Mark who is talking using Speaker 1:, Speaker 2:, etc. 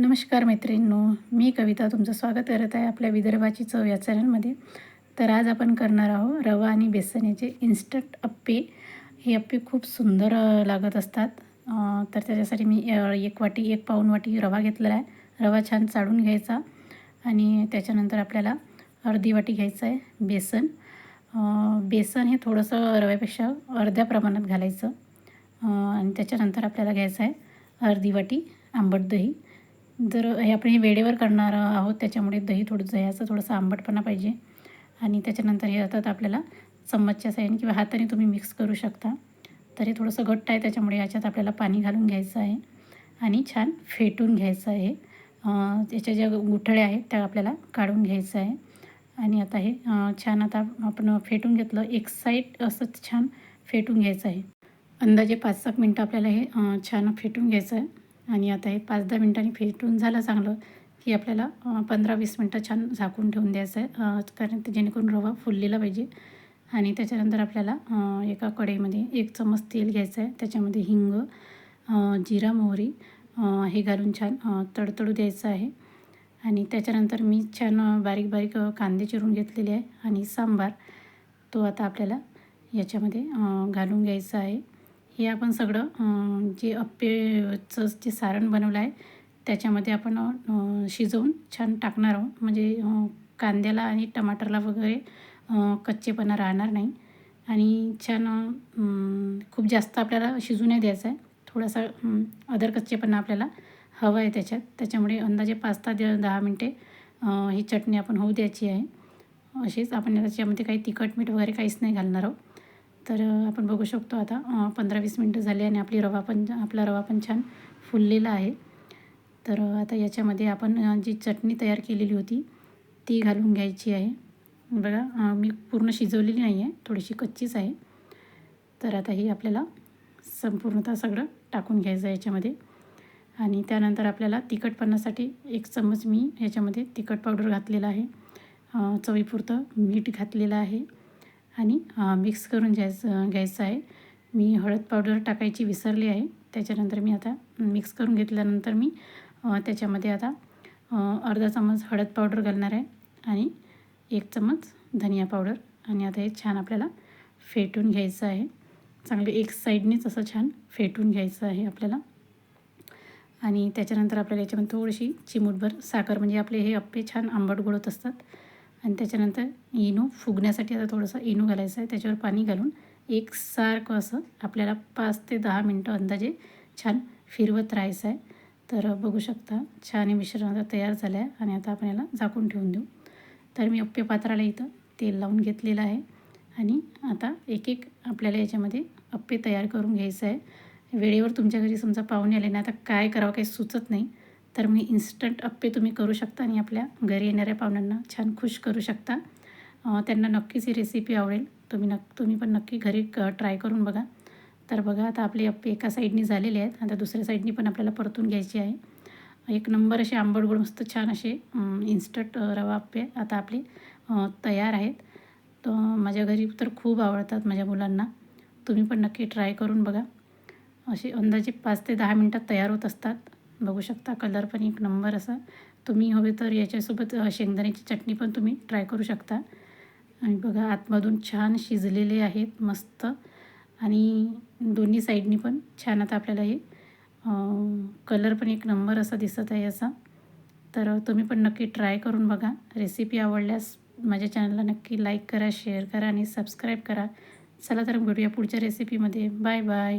Speaker 1: नमस्कार मैत्रिणींनो मी कविता तुमचं स्वागत करत आहे आपल्या विदर्भाची चव या चॅनलमध्ये. तर आज आपण करणार आहोत रवा आणि बेसन याचे इन्स्टंट अप्पे. हे अप्पे खूप सुंदर लागत असतात. तर त्याच्यासाठी मी एक वाटी एक पाऊण वाटी रवा घेतलेला आहे. रवा छान चाळून घ्यायचा आणि त्याच्यानंतर आपल्याला अर्धी वाटी घ्यायचं आहे बेसन. बेसन हे थोडंसं रव्यापेक्षा अर्ध्या प्रमाणात घालायचं. आणि त्याच्यानंतर आपल्याला घ्यायचं आहे अर्धी वाटी आंबट दही. जर हे आपण हे वेळेवर करणार आहोत त्याच्यामुळे दही थोडं जयाचं थोडंसं आंबटपणा पाहिजे. आणि त्याच्यानंतर हे आता आपल्याला चम्मचच्या साह्याने किंवा हाताने तुम्ही मिक्स करू शकता. तर हे थोडंसं घट्ट आहे त्याच्यामुळे याच्यात आपल्याला पाणी घालून घ्यायचं आहे. आणि छान फेटून घ्यायचं आहे. त्याच्या याच्या ज्या गुठळ्या आहेत त्या आपल्याला काढून घ्यायचं आहे. आणि आता हे छान आता आपण फेटून घेतलं एक साईड असं छान फेटून घ्यायचं आहे. अंदाजे पाच सात मिनटं आपल्याला हे छान फेटून घ्यायचं आहे. आणि आता हे पाच दहा मिनटांनी फेटून झालं चांगलं की आपल्याला पंधरा वीस मिनटं छान झाकून ठेवून द्यायचं आहे. कारण ते जेणेकरून रवा फुललेला पाहिजे. आणि त्याच्यानंतर आपल्याला एका कढईमध्ये एक चमच तेल घ्यायचं आहे. त्याच्यामध्ये हिंग जिरा मोहरी हे घालून छान तडतडू द्यायचं आहे. आणि त्याच्यानंतर मी छान बारीक बारीक कांदे चिरून घेतलेले आहे आणि सांबार तो आता आपल्याला याच्यामध्ये घालून घ्यायचा आहे. हे आपण सगळं जे अप्पेचं जे सारण बनवलं आहे त्याच्यामध्ये आपण शिजवून छान टाकणार आहोत. म्हणजे कांद्याला आणि टमाटरला वगैरे कच्चेपणा राहणार नाही. आणि छान खूप जास्त आपल्याला शिजू नाही द्यायचं आहे. थोडासा अदर कच्चेपणा आपल्याला हवा आहे त्याच्यात. त्याच्यामुळे अंदाजे पाच तास द- दहा मिनटे ही चटणी आपण होऊ द्यायची आहे. अशीच आपण त्याच्यामध्ये काही तिखट मीठ वगैरे काहीच नाही घालणार आहोत. तर आपण बघू शकतो आता पंधरा वीस मिनटं झाली आणि आपली रवा पण आपला रवा पण छान फुललेला आहे. तर आता याच्यामध्ये आपण जी चटणी तयार केलेली होती ती घालून घ्यायची आहे. बघा मी पूर्ण शिजवलेली नाही आहे थोडीशी कच्चीच आहे. तर आता ही आपल्याला संपूर्णतः सगळं टाकून घ्यायचं आहे याच्यामध्ये. आणि त्यानंतर आपल्याला तिखटपणासाठी एक चम्मच मी ह्याच्यामध्ये तिखट पावडर घातलेला आहे. चवीपुरतं मीठ घातलेलं आहे. आणि मिक्स करून घ्यायचं घ्यायचं आहे. मी हळद पावडर टाकायची विसरली आहे. त्याच्यानंतर मी आता मिक्स करून घेतल्यानंतर मी त्याच्यामध्ये आता अर्धा चम्मच हळद पावडर घालणार आहे आणि एक चम्मच धनिया पावडर आणि आता हे छान आपल्याला फेटून घ्यायचं आहे. चांगले एक साईडनेच असं छान फेटून घ्यायचं आहे आपल्याला. आणि त्याच्यानंतर आपल्याला याच्यामध्ये थोडीशी चिमूटभर साखर म्हणजे आपले हे अप्पे छान आंबट गोड असतात. आणि त्याच्यानंतर इनो फुगण्यासाठी आता थोडंसं इनो घालायचं आहे. त्याच्यावर पाणी घालून एकसारखं असं आपल्याला पाच ते दहा मिनटं अंदाजे छान फिरवत राहायचं आहे. तर बघू शकता छान हे मिश्रण आता तयार झालं आहे आणि आता आपण याला झाकून ठेवून देऊ. तर मी अप्पे पात्राला इथं तेल लावून घेतलेलं आहे आणि आता एक एक आपल्याला याच्यामध्ये अप्पे तयार करून घ्यायचं आहे. वेळेवर तुमच्या घरी समजा पाहुणे आले ना आता काय करावं काही सुचत नाही. तर मी इन्स्टंट अप्पे तुम्ही करू शकता आणि आपल्या घरी येणाऱ्या पाहुण्यांना छान खुश करू शकता. त्यांना नक्कीच ही रेसिपी आवडेल. तुम्ही नक् तुम्ही पण नक्की घरी क ट्राय करून बघा. तर बघा आता आपले अप्पे एका साईडनी झालेले आहेत. आता दुसऱ्या साईडनी पण आपल्याला परतून घ्यायची आहे. एक नंबर असे आंबट गोड मस्त छान असे इन्स्टंट रवा अप्पे आता आपले तयार आहेत. तर माझ्या घरी तर खूप आवडतात माझ्या मुलांना. तुम्ही पण नक्की ट्राय करून बघा. असे अंदाजे पाच ते दहा मिनटात तयार होत असतात. बघू शकता कलर पण एक नंबर असा. तुम्ही हवे तर याच्यासोबत शेंगदाण्याची चटणी पण तुम्ही ट्राय करू शकता. आणि बघा आतमधून छान शिजलेले आहेत मस्त. आणि दोन्ही साईडनी पण छान आता आपल्याला हे कलर पण एक नंबर असा दिसत आहे याचा तर तुम्ही पण नक्की ट्राय करून बघा. रेसिपी आवडल्यास माझ्या चॅनलला नक्की लाईक करा शेअर करा आणि सबस्क्राईब करा. चला तर भेटूया पुढच्या रेसिपीमध्ये बाय बाय